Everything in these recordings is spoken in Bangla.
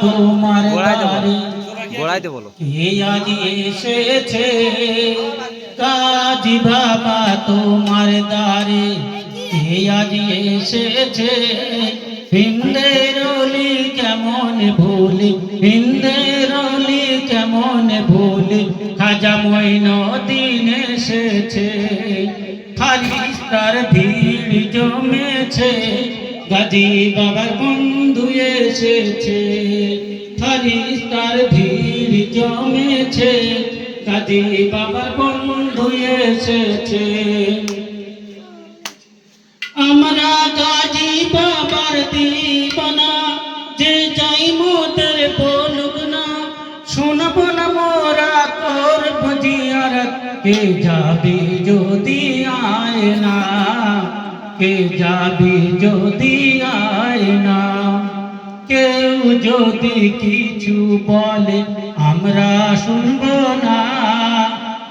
তোমার গোড়াইতে বলো। কে আজ এসেছে? কাজী বাবা তোমার দ্বারে। কে আজ এসেছে? হিন্দের অলি কেমন ভুলি? হিন্দের অলি কেমন ভুলি? খাজা মইন দিন এসেছে। খালিস্তার ভিড় জমেছে। গাজী বাবার বন্ধু এসেছে ফারিস্তার ভিড় জমেছে। গাজী বাবার বন্ধু এসেছে। আমরা গাজী বাবার দিবানা, যে যাই মোদের বলুক না, শুনব না মোরা কর জিয়ারত কে যাবে না কে যাবে যদি আয় না, কেউ যদি কিছু বলে, আমরা শুনব না।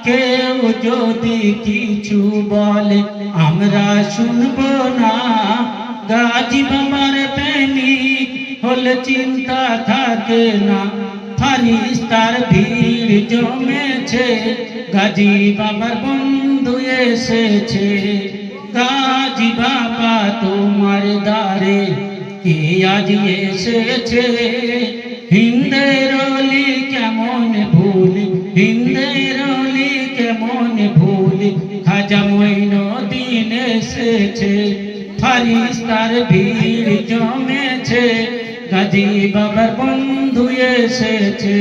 কেউ যদি কিছু বলে, আমরা শুনব না। গাজী বাবার প্রেমী, হলে চিন্তা থাকে না। ফারিস্তার ভিড় জমেছে গাজী বাবার বন্ধু এসেছে। গাজী বাবা তোমার দ্বারে কে আজ এসেছে? হিন্দের কেমন ভুল, হিন্দের কেমন ভুল? খাজা মইন দিন এসেছে, ফারিস্তার ভিড় জমেছে, গাজী বাবার বন্ধু এসেছে।